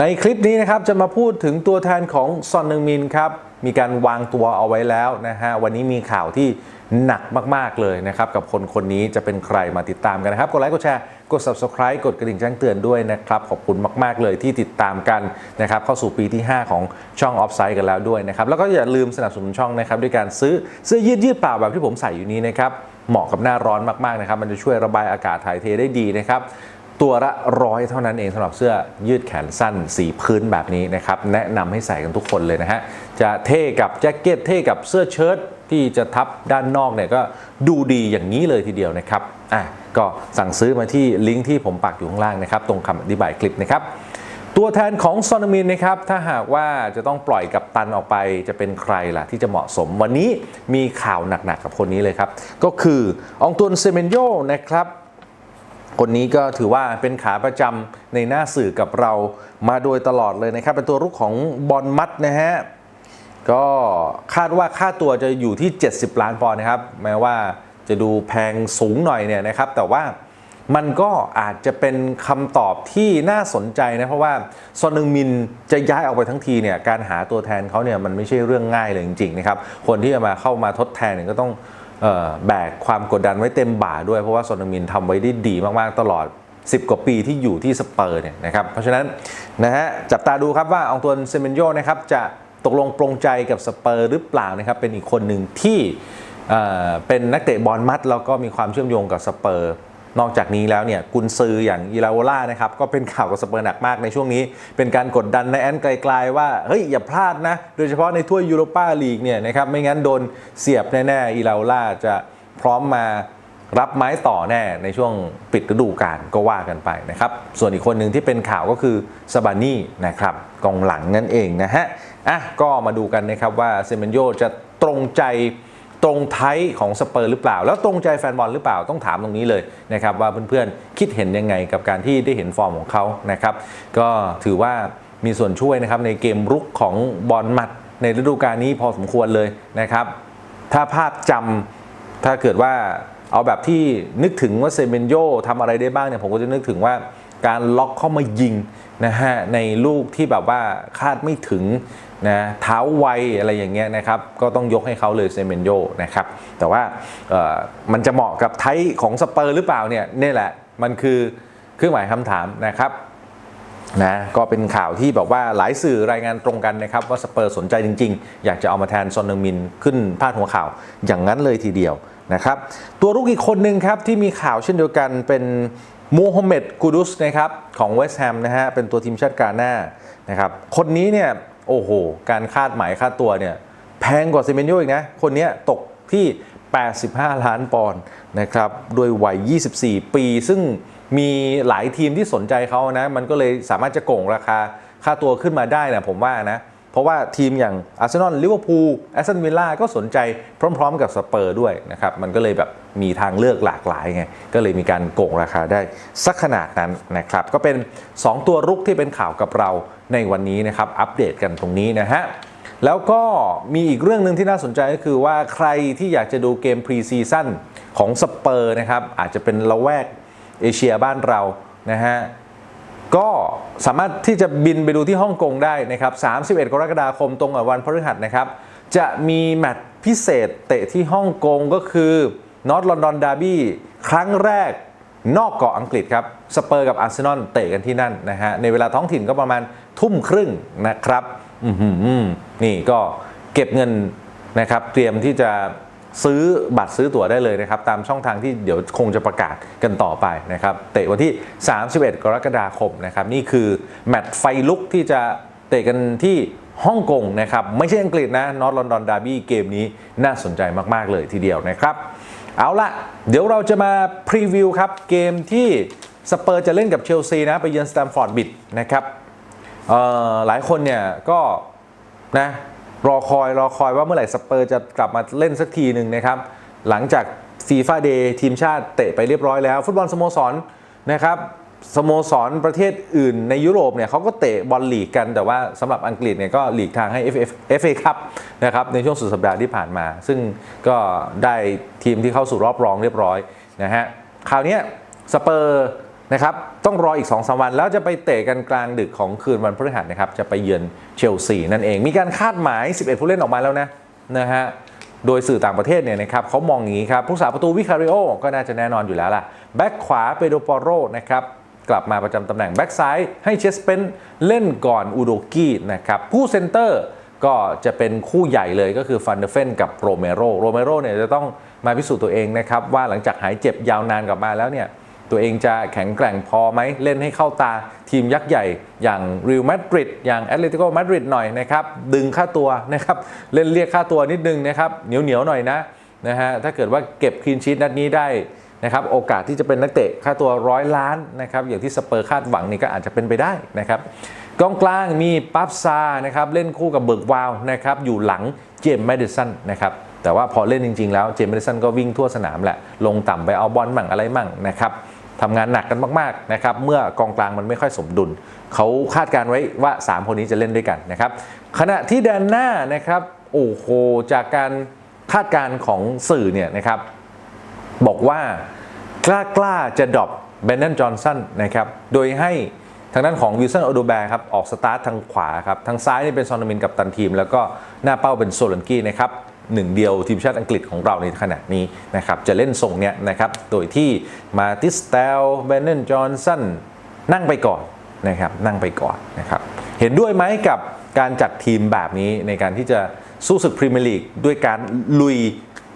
ในคลิปนี้นะครับจะมาพูดถึงตัวแทนของซอนนึงมินครับมีการวางตัวเอาไว้แล้วนะฮะวันนี้มีข่าวที่หนักมากๆเลยนะครับกับคนคนนี้จะเป็นใครมาติดตามกันนะครับกดไลค์กดแชร์กด subscribe กดกระดิ่งแจ้งเตือนด้วยนะครับขอบคุณมาก ๆ เลยที่ติดตามกันนะครับเข้าสู่ปีที่ 5 ของช่อง Offside กันแล้วด้วยนะครับแล้วก็อย่าลืมสนับสนุนช่องนะครับด้วยการซื้อเสื้อยืดยืดเปล่าแบบที่ผมใส่อยู่นี้นะครับเหมาะกับหน้าร้อนมากๆนะครับมันจะช่วยระบายอากาศถ่ายเทได้ดีนะครับ ตัวละร้อยเท่านั้นเองสำหรับเสื้อยืดแขนสั้นสีพื้นแบบนี้นะครับแนะนำให้ใส่กันทุกคนเลยนะฮะจะเท่กับแจ็คเก็ตเท่กับเสื้อเชิ้ตที่จะทับด้านนอกเนี่ยก็ดูดีอย่างนี้เลยทีเดียวนะครับอะก็สั่งซื้อมาที่ลิงก์ที่ผมปักอยู่ข้างล่างนะครับ ตรงคำอธิบายคลิปนะครับตัวแทนของซอนมินนะครับถ้าหากว่าจะต้องปล่อยกับตันออกไปจะเป็นใครล่ะที่จะเหมาะสมวันนี้มีข่าวหนักๆกับคนนี้เลยครับ ก็คือองตุนเซเมนโยนะครับ คนนี้ก็ถือว่าเป็นขาประจำในหน้าสื่อกับเรามาโดยตลอดเลยนะครับ เป็นตัวรุกของบอลมัดนะฮะก็คาดว่าค่าตัวจะอยู่ที่ 70 ล้านปอนด์นะครับ แม้ว่าจะดูแพงสูงหน่อยเนี่ยนะครับ แต่ว่ามันก็อาจจะเป็นคำตอบที่น่าสนใจนะ เพราะว่าซอนนึงมินจะย้ายออกไปทั้งทีเนี่ยการหาตัวแทนเขาเนี่ยมันไม่ใช่เรื่องง่ายเลยจริงๆนะครับ คนที่จะมาเข้ามาทดแทนเนี่ยก็ต้อง แบกความกดดันไว้เต็มบ่าด้วยเพราะว่าโซนนึงมินทำไว้ได้ดีมากๆตลอด 10 กว่าปีที่อยู่ที่สเปอร์เนี่ยนะครับเพราะฉะนั้นนะฮะจับตาดูครับว่าองตัวนเซเมนโยนะครับจะตกลงปรงใจกับสเปอร์หรือเปล่านะครับเป็นอีกคนหนึ่งที่เป็นนักเตะบอลมัดแล้วก็มีความเชื่อมโยงกับสเปอร์ นอกจากนี้แล้วเนี่ยกุนซืออย่างอีลาโอล่านะครับก็เป็นข่าวกับสเปอร์หนักมากในช่วงนี้ เป็นการกดดันในแอนไกลๆว่าเฮ้ยอย่าพลาดนะ โดยเฉพาะในถ้วยยูโรปาลีกเนี่ยนะครับไม่งั้นโดนเสียบแน่ๆอีลาโอล่าจะพร้อมมารับไม้ต่อแน่ในช่วงปิดฤดูกาลก็ว่ากันไปนะครับ ส่วนอีกคนหนึ่งที่เป็นข่าวก็คือซาบานี่นะครับกองหลังนั่นเองนะฮะอะก็มาดูกันนะครับว่าเซเมนโยจะตรงใจ ตรงไทยของสเปอร์หรือเปล่า แล้วตรงใจแฟนบอลหรือเปล่าต้องถามตรงนี้เลยนะครับว่าเพื่อนๆคิดเห็นยังไงกับการที่ได้เห็นฟอร์มของเขานะครับก็ถือว่ามีส่วนช่วยนะครับในเกมรุกของบอลมัดในฤดูกาลนี้พอสมควรเลยนะครับ ถ้าภาพจำถ้าเกิดว่าเอาแบบที่นึกถึงว่าเซเมนโยทำอะไรได้บ้างเนี่ยผมก็จะนึกถึงว่า การล็อกเข้ามายิงนะฮะในลูกที่แบบว่าคาดไม่ถึงนะเท้าไวอะไรอย่างเงี้ยนะครับก็ต้องยกให้เขาเลยเซเมนโยนะครับแต่ว่าเอ่อมันจะเหมาะกับไทยของสเปอร์หรือเปล่าเนี่ยนี่แหละมันคือเครื่องหมายคำถามนะครับนะก็เป็นข่าวที่แบบว่าหลายสื่อรายงานตรงกันนะครับ ว่าสเปอร์สนใจจริง ๆ อยากจะเอามาแทนซอนนอร์มินขึ้นพาดหัวข่าวอย่างนั้นเลยทีเดียวนะครับ ตัวรุกอีกคนหนึ่งครับที่มีข่าวเช่นเดียวกันเป็น มูฮัมเหม็ดกูดุสนะครับของเวสต์แฮมนะฮะเป็นตัวทีมชาติกาหน้านะครับคนนี้เนี่ยโอ้โห การคาดหมายค่าตัวเนี่ยแพงกว่าเซเมนโยอีกนะ คนนี้ตกที่ 85 ล้านปอนด์นะครับโดวยวัย 24 ปี ซึ่งมีหลายทีมที่สนใจเขานะ มันก็เลยสามารถจะโก่งราคาค่าตัวขึ้นมาได้นะผมว่านะ เพราะว่าทีมอย่างอาร์เซนอลลิเวอร์พูลแอสตันวิลล่าก็สนใจพร้อม ๆ กับสเปอร์ด้วยนะครับ มันก็เลยแบบมีทางเลือกหลากหลายไง ก็เลยมีการโกงราคาได้สักขนาดนั้นนะครับ ก็เป็น 2 ตัวรุกที่เป็นข่าวกับเราในวันนี้นะครับ อัปเดตกันตรงนี้นะฮะแล้วก็มีอีกเรื่องหนึ่งที่น่าสนใจก็คือว่าใครที่อยากจะดูเกมพรีซีซั่นของสเปอร์นะครับอาจจะเป็นละแวกเอเชียบ้านเรานะฮะ ก็สามารถที่จะบินไปดูที่ฮ่องกงได้นะครับ 31 กรกฎาคมตรงกับวันพฤหัสนะครับ จะมีแมตช์พิเศษเตะที่ฮ่องกงก็คือนอตลอนดอนดาร์บี้ครั้งแรกนอกเกาะอังกฤษครับ สเปอร์กับอาร์เซนอลเตะกันที่นั่นนะฮะ ในเวลาท้องถิ่นก็ประมาณทุ่มครึ่งนะครับอือหือนี่ก็เก็บเงินนะครับ เตรียมที่จะ ซื้อบัตรซื้อตั๋วได้เลยนะครับ ตามช่องทางที่เดี๋ยวคงจะประกาศกันต่อไปนะครับ เตะวันที่ 31 กรกฎาคมนะครับ นี่คือแมตช์ไฟลุกที่จะเตะกันที่ฮ่องกงนะครับ ไม่ใช่อังกฤษนะนอตลอนดอนดาร์บี้เกมนี้น่าสนใจมาก ๆ เลยทีเดียวนะครับ เอาละเดี๋ยวเราจะมาพรีวิวครับ เกมที่สเปอร์จะเล่นกับเชลซีนะไปเยือนสแตมฟอร์ดบิดนะครับหลายคนเนี่ยก็นะ รอคอยรอคอยว่าเมื่อไหร่สเปอร์จะกลับมาเล่นสักทีหนึ่งนะครับ หลังจากฟีฟ่าเดย์ทีมชาติเตะไปเรียบร้อยแล้ว ฟุตบอลสโมสรนะครับสโมสรประเทศอื่นในยุโรปเนี่ยเขาก็เตะบอลลีกกันแต่ว่าสำหรับอังกฤษเนี่ยก็หลีกทางให้ FA FA ครับนะครับในช่วงสุดสัปดาห์ที่ผ่านมา ซึ่งก็ได้ทีมที่เข้าสู่รอบรองเรียบร้อยนะฮะคราวนี้สเปอร์ นะครับ ต้องรออีก2อสวัน แล้วจะไปเตะกันกลางดึกของคืนวันพฤหัสนะครับ จะไปเยือนเชลซีนั่นเอง มีการคาดหมาย 11 ผู้เล่นออกมาแล้วนะนะฮะโดยสื่อต่างประเทศเนี่ยนะครับเขามองอย่างนี้ครับผู้สาประตูวิคาริโอก็น่าจะแน่นอนอยู่แล้วล่ะ แบ็กขวาเปโดปอโรนะครับกลับมาประจำตำแหน่งแบ็กซ้ายให้เชสเปนเล่นก่อนอูโดกี้นะครับผู้เซนเตอร์ก็จะเป็นคู่ใหญ่เลยก็คือฟันเดเฟนกับโรเมโรโรเมโรเนี่ยจะต้องมาพิสูจน์ตัวเองนะครับว่าหลังจากหายเจ็บยาวนานกลับมาแล้วเนี่ย ตัวเองจะแข็งแกร่งพอไหมเล่นให้เข้าตาทีมยักษ์ใหญ่ อย่างริวมาดริดอย่างแอตเลติโกมาดริดหน่อยนะครับดึงค่าตัวนะครับเล่นเรียกค่าตัวนิดนึงนะครับเหนียวเหนียวหน่อยนะนะฮะถ้าเกิดว่าเก็บคลีนชีตนัดนี้ได้นะครับโอกาสที่จะเป็นนักเตะค่าตัวร้อยล้านนะครับอย่างที่สเปอร์คาดหวังนี่ก็อาจจะเป็นไปได้นะครับกองกลางมีปั๊บซานะครับเล่นคู่กับเบิร์กวาวนะครับอยู่หลังเจมส์แมดิสันนะครับแต่ว่าพอเล่นจริง ๆ แล้วเจมส์แมดิสันก็วิ่งทั่วสนามแหละลงต่ำไปเอาบอลมั่งอะไรมั่งนะครับ ทำงานหนักกันมากๆนะครับเมื่อกองกลางมันไม่ค่อยสมดุลเขาคาดการไว้ว่า 3 คนนี้จะเล่นด้วยกันนะครับขณะที่แดนหน้านะครับโอ้โหจากการคาดการของสื่อเนี่ยนะครับบอกว่ากล้ากล้าจะดรอปเบน n นนจอห์นสันนะครับโดยให้ทางด้านของวิลสันโอโดแบร์ครับออกสตาร์ททางขวาครับทางซ้ายนี่เป็นซอนนามินกับตันทีม แล้วก็หน้าเป้าเป็นโซลันกี้นะครับ หนึ่งเดียวทีมชาติอังกฤษของเราในขณะนี้นะครับจะเล่นทรงเนี้ยนะครับโดยที่มาติสเตลเบน n นนจอห์นสันนั่งไปก่อนนะครับนั่งไปก่อนนะครับเห็นด้วยไหมกับการจัดทีมแบบนี้ในการที่จะสู้ศึกพรีเมียร์ลีกด้วยการลุย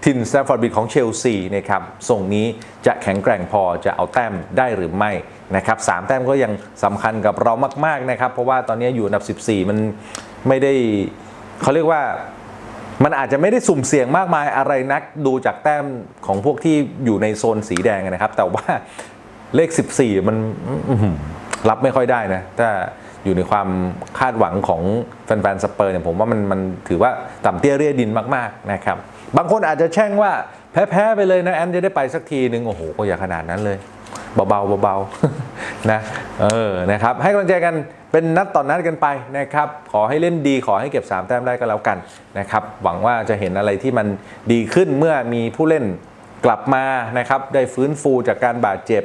ทินสแตมฟอร์ดบิดของเชลซีนะครับส่งนี้จะแข็งแกร่งพอจะเอาแต้มได้หรือไม่นะครับสามแต้มก็ยังสำคัญกับเรามาก ๆนะครับ เพราะว่าตอนนี้อยู่อันดับ 14 มันไม่ได้เขาเรียกว่า มันอาจจะไม่ได้สุ่มเสี่ยงมากมายอะไรนักดูจากแต้มของพวกที่อยู่ในโซนสีแดงนะครับ แต่ว่าเลข 14 มันรับไม่ค่อยได้นะถ้าอยู่ในความคาดหวังของแฟนๆสเปอร์เนี่ยผมว่ามันมันถือว่าต่ำเตี้ยเรียดินมากๆนะครับ บางคนอาจจะแช่งว่าแพ้ๆไปเลยนะแอนจะได้ไปสักทีหนึ่งโอ้โหก็อย่าขนาดนั้นเลย เบาๆเบาๆนะเออนะครับให้กำลังใจกันเป็นนัดต่อนนัดกันไปนะครับ ขอให้เล่นดีขอให้เก็บ 3 แต้มได้ก็แล้วกันนะครับหวังว่าจะเห็นอะไรที่มันดีขึ้นเมื่อมีผู้เล่นกลับมานะครับได้ฟื้นฟูจากการบาดเจ็บ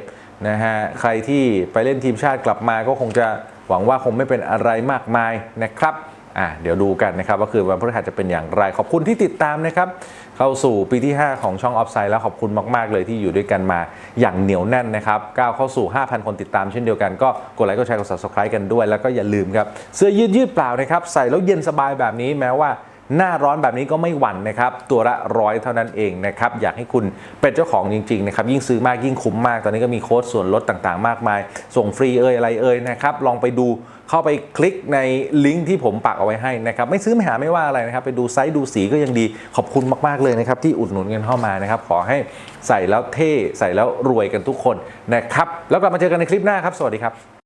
นะฮะใครที่ไปเล่นทีมชาติกลับมาก็คงจะหวังว่าคงไม่เป็นอะไรมากมายนะครับ อะเดี๋ยวดูกันนะครับว่าคืนวันพฤหัสจะเป็นอย่างไร ขอบคุณที่ติดตามนะครับเข้าสู่ปีที่ 5 ของช่องออฟไซด์แล้วขอบคุณมาก ๆ เลยที่อยู่ด้วยกันมาอย่างเหนียวแน่นนะครับก้าวเข้าสู่ 5,000 คนติดตามเช่นเดียวกันก็กดไลค์กดแชร์กด subscribe กันด้วย แล้วก็อย่าลืมครับเสื้อยืดยืดเปล่านะครับใส่แล้วเย็นสบายแบบนี้แม้ว่า หน้าร้อนแบบนี้ก็ไม่หวั่นนะครับ ตัวละร้อยเท่านั้นเองนะครับ อยากให้คุณเป็นเจ้าของจริงๆนะครับ ยิ่งซื้อมากยิ่งคุ้มมาก ตอนนี้ก็มีโค้ดส่วนลดต่างๆ มากมาย ส่งฟรีเอ่ยอะไรเอ่ยนะครับ ลองไปดูเข้าไปคลิกในลิงก์ที่ผมปักเอาไว้ให้นะครับ ไม่ซื้อไม่หาไม่ว่าอะไรนะครับ ไปดูไซส์ดูสีก็ยังดี ขอบคุณมากๆเลยนะครับ ที่อุดหนุนกันเข้ามานะครับ ขอให้ใส่แล้วเท่ใส่แล้วรวยกันทุกคนนะครับ แล้วกลับมาเจอกันในคลิปหน้าครับ สวัสดีครับ